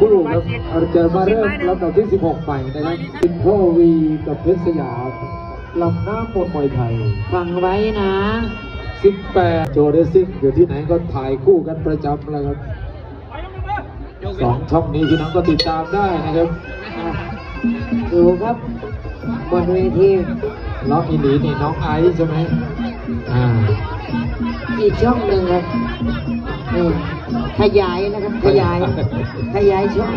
คู่ครับเราจะมาเริ่มลำดับที่ 16 ใหม่นะครับอินโทวีกับเพชรสยามลำน้ำมนต์มวยไทย ฟังไว้นะ 18 โจเดซิ่งอยู่ที่ไหนก็ถ่ายคู่กันประจำแล้วครับสองช่องนี้พี่น้องก็ติดตามได้นะครับดูครับบนเวทีน้องอีหลีนี่น้องไอซ์ใช่ไหมอ่าอีกช่องหนึ่งครับ นี่ขยายนะครับขยาย ขยายช่อง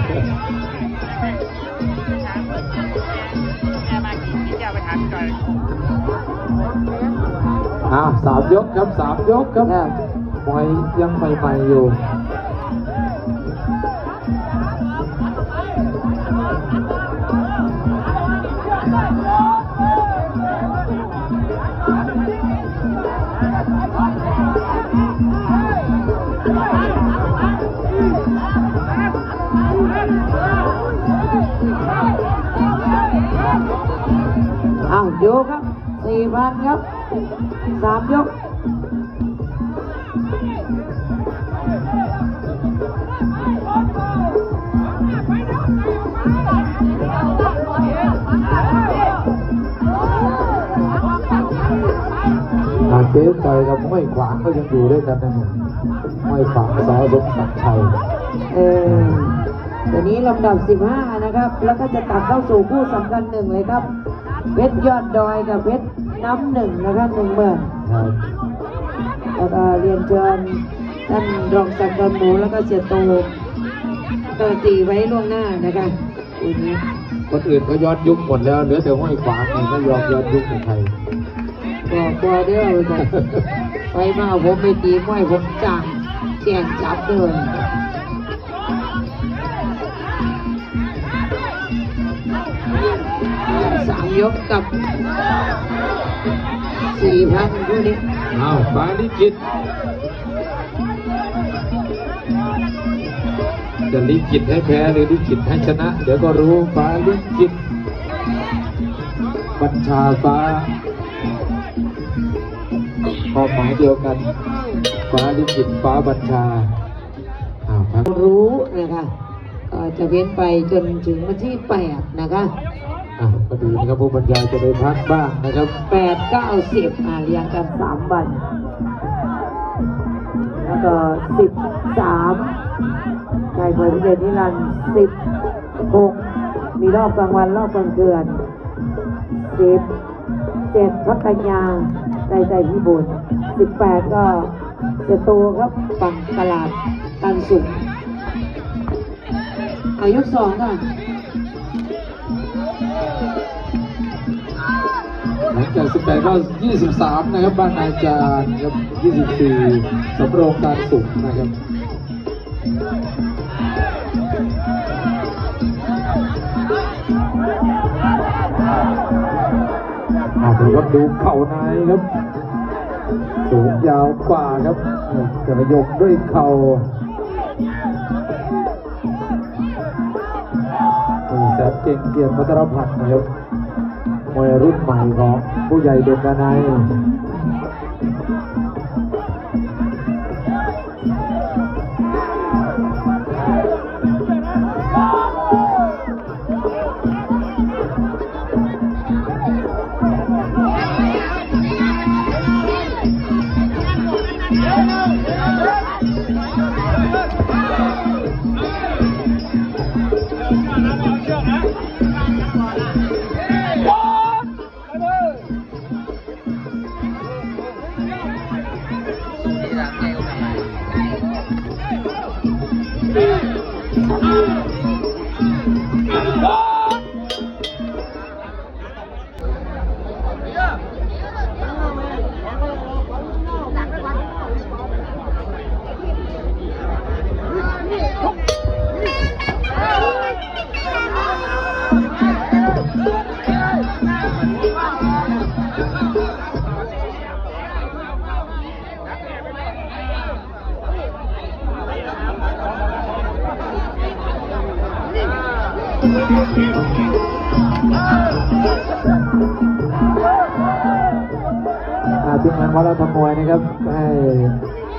อ่าสามยกครับสามยกครับครับมวยยังใหม่ๆอยู่าวโยกครับสี่พันครับสามยกอาเจ๊ต่อยกับห้อยขวางก็ยังอยู่ด้วยกันนะผมห้อยขวางสอสมศักดิ์ชัยเออตัวนี้ลำดับ 15 นะครับ แล้วก็จะตัดเข้าสู่คู่สำคัญหนึ่งเลยครับ เพชรยอดดอยกับเพชรน้ำหนึ่งนะครับหนึ่งหมื่นครับแล้วก็เรียนเชิญท่านรองสักดิ์หมูแล้วก็เสียโตเปิดตีไว้ล่วงหน้านะคะคู่นี้คนอื่นก็ย้อนยุคหมดแล้วเหลือแต่ห้อยขวางนี่ไม่ยอมย้อนยุคกับใครบอกตัวเด้อไปไปมาผมไปตีมวยผมจ้างแข่งจับเลย ยกกับสี่พันคู่นี้อ้าวฟาลิกิตจะลิกิตให้แพ้หรือลิกิตให้ชนะ เดี๋ยวก็รู้ฟาลิกิตบัญชาฟ้าความหมายเดียวกันฟ้าลิกิตฟ้าบัญชาอ้าวพักรู้นะคะก็จะเว้นไปจนถึงวันที่8นะคะ อะพอดีนะครับผู้บรรยายจะได้พักบ้างนะครับ8 9 10อ่าเรียงกัน3วัน แล้วก็13ชายพลเดชนิรันดร์16มีรอบกลางวันรอบกลางคืน17พักกัญญาใจใจพิบูล18ก็จะโตครับฝั่งตลาดตันสุขอายุสองค่ะ หลังจาก 18 ก็ 23 นะครับ บ้านนายจารย์ครับ 24สำโรงการสุขนะครับอาถือว่าดูเข่าในครับ สูงยาวกว่าครับกระยกด้วยเข่ามีแสนเก่งเกียรติมัตรพันธ์นะครับ มวยรุ่นใหม่ของผู้ใหญ่เด็กนาย อาทีมงานวอลเลย์บอลมวยนะครับให้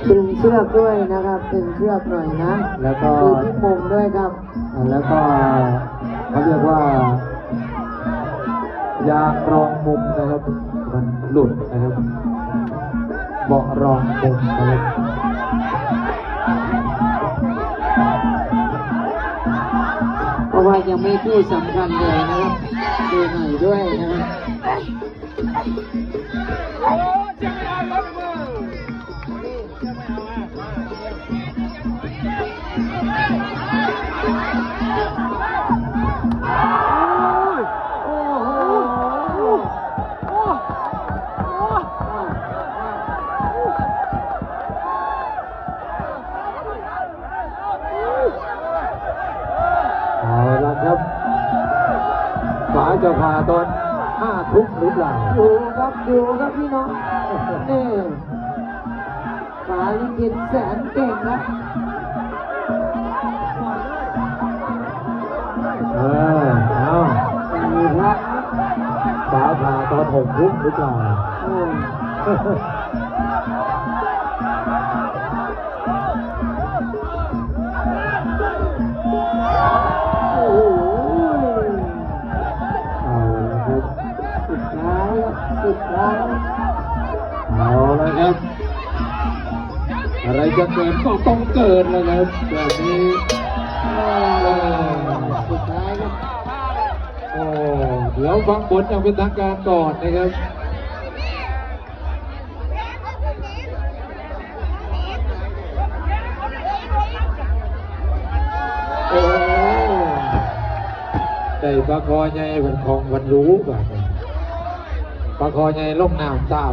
ตึงเชือกด้วยนะครับตึงเชือกหน่อยนะแล้วก็ดูที่มุมด้วยครับ แล้วก็เขาเรียกว่า ยางรองมุมนะครับ มันหลุดนะครับเบาะรองมุมนะครับเพราะว่ายังไม่พูดสำคัญเลยนะครับดูหน่อยด้วยนะครับ ฝาจะผ่าตอนห้าทุ่มหรือเปล่าดูครับดูครับพี่น้องนี่ฝาลิขิตแสนเก่งครับเออเอามีครับฝาผ่าตอนหกทุ่มหรือเปล่า จะเกิดก็ต้องเกิดเลยครับแบบนี้เออสุดท้ายครับโอ้เดี๋ยวฟังผลอย่างเป็นทางการก่อนนะครับโอ้ได้ปลาคอใหญ่เป็นของวันรู้แบบปลาคอใหญ่ลงน้ำตา